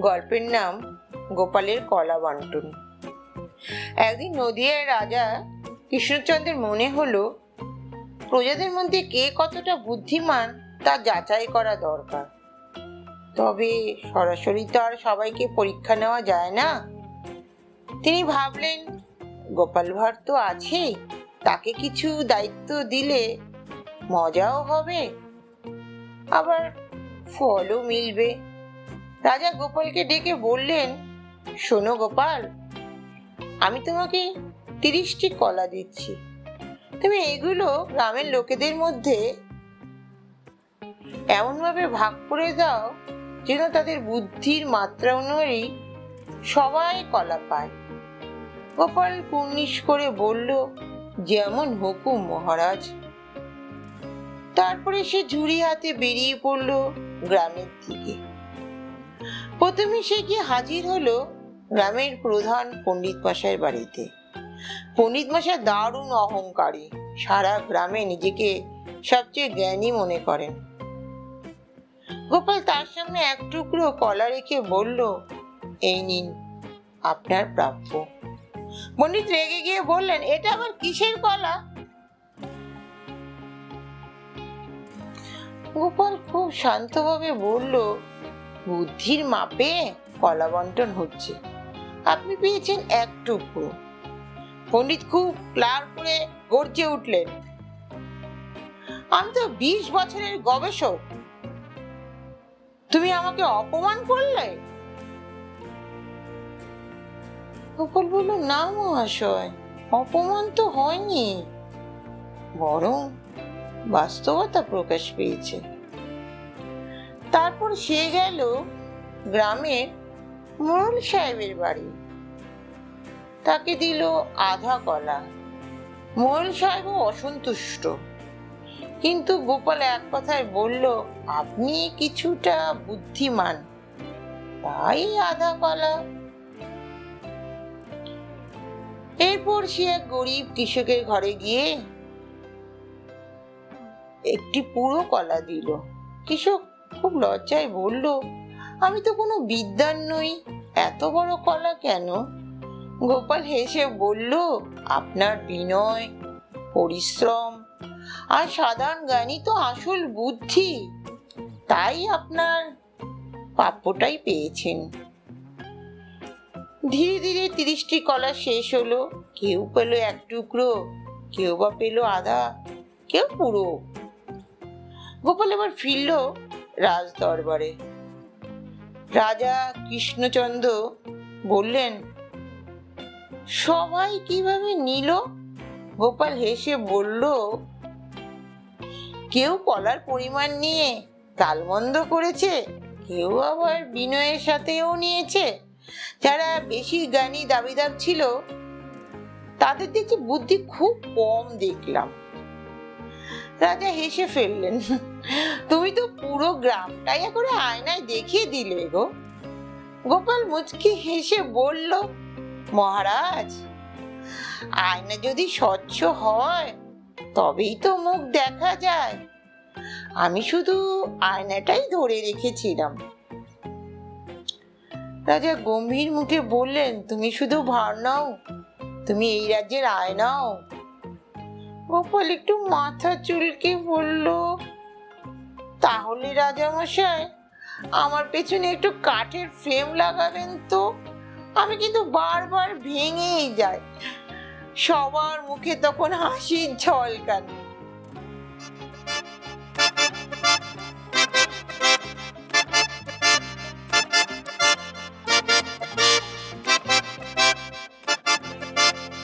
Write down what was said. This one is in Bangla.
গল্পের নাম গোপালের কলা বন্টন। একদিন নদিয়ার রাজা কৃষ্ণচন্দ্রের মনে হলো, প্রজাদের মধ্যে কে কতটা বুদ্ধিমান তা যাচাই করা দরকার। তবে সরাসরি তো আর সবাইকে পরীক্ষা নেওয়া যায় না। তিনি ভাবলেন, গোপাল ভাঁড় তো আছেই তাকে কিছু দায়িত্ব দিলে মজাও হবে, আবার ফলও মিলবে। রাজা গোপালকে ডেকে বললেন, শোনো গোপাল, আমি তোমাকে তিরিশটি কলা দিচ্ছি। তুমি এগুলো গ্রামের লোকেদের মধ্যে এমনভাবে ভাগ করে দাও যেন তাদের বুদ্ধির মাত্রা অনুযায়ী সবাই কলা পায়। গোপাল কুর্নিশ করে বলল, যেমন হুকুম মহারাজ। তারপরে সে ঝুড়ি হাতে বেরিয়ে পড়ল গ্রামের দিকে। প্রথমে সে গিয়ে হাজির হলো গ্রামের প্রধান পণ্ডিত মশাইয়ের বাড়িতে। পণ্ডিত মশাই দারুণ অহংকারী, সারা গ্রামে নিজেকে সবচেয়ে জ্ঞানী মনে করেন। গোপাল তার সামনে এক টুকরো কলা রেখে বলল, এই নিন, আপনার প্রাপ্য। পণ্ডিত রেগে গিয়ে বললেন, এটা আবার কিসের কলা? গোপাল খুব শান্তভাবে বলল বুদ্ধির মাপে কলা বন্টন হচ্ছে। আপনি পেয়েছেন এক টুকরো। পণ্ডিত খুব ক্লার করে গর্জে উঠলেন। আমি তো বিশ বছরের গবেষক। তুমি আমাকে অপমান করলে? গোপাল বলল, না মহাশয়, অপমান তো হয়নি। বরং বাস্তবতা প্রকাশ পেয়েছে। তারপর সে গেল গ্রামের মোড়ল সাহেবের বাড়ি। তাকে দিল আধা কলা মোড়ল সাহেবও অসন্তুষ্ট। কিন্তু গোপাল এক কথায় বলল, আপনি কিছুটা বুদ্ধিমান। তাই আধা কলা এরপর সে এক গরিব কৃষকের ঘরে গিয়ে একটি পুরো কলা দিল। কৃষক খুব লজ্জায় বলল, আমি তো কোনো বিদ্যান নই, এত বড় কলা কেন? গোপাল হেসে বলল, আপনার বিনয়, পরিশ্রম আর সাধারণ জ্ঞানই তো আসল বুদ্ধি। তাই আপনার প্রাপ্যটাই পেয়েছেন। ধীরে ধীরে তিরিশটি কলা শেষ হলো। কেউ পেল এক টুকরো, কেউ বা পেল আধা, কেউ পুরো। গোপাল এবার ফিরল রাজ দরবারে রাজা কৃষ্ণচন্দ্র বললেন, সবাই কীভাবে নিল? গোপাল হেসে বলল, কেউ কলার পরিমাণ নিয়ে গালমন্দ করেছে, কেউ আবার বিনয়ের সাথেও নিয়েছে। যারা বেশি জ্ঞানী দাবিদার ছিল, তাদের দেখি বুদ্ধি খুব কম দেখলাম। রাজা হেসে ফেললেন তুমি তো পুরো গ্রামটাই করে আয়নায় দেখিয়ে দিলে গো। গোপাল মুচকি হেসে বলল, মহারাজ, আয়না যদি স্বচ্ছ হয়, তবেই তো মুখ দেখা যায়। আমি শুধু আয়নাটাই ধরে রেখেছিলাম। রাজা গম্ভীর মুখে বললেন, তুমি শুধু ভার নাও, তুমি এই রাজ্যের আয়নাও। গোপাল একটু মাথা চুলকে বলল তাহলে রাজামশাই, আমার পেছনে একটু কাঠের ফ্রেম লাগাবেন তো? আমি কিন্তু বারবার ভেঙেই যাই। সবার মুখে তখন হাসির ঝলকানি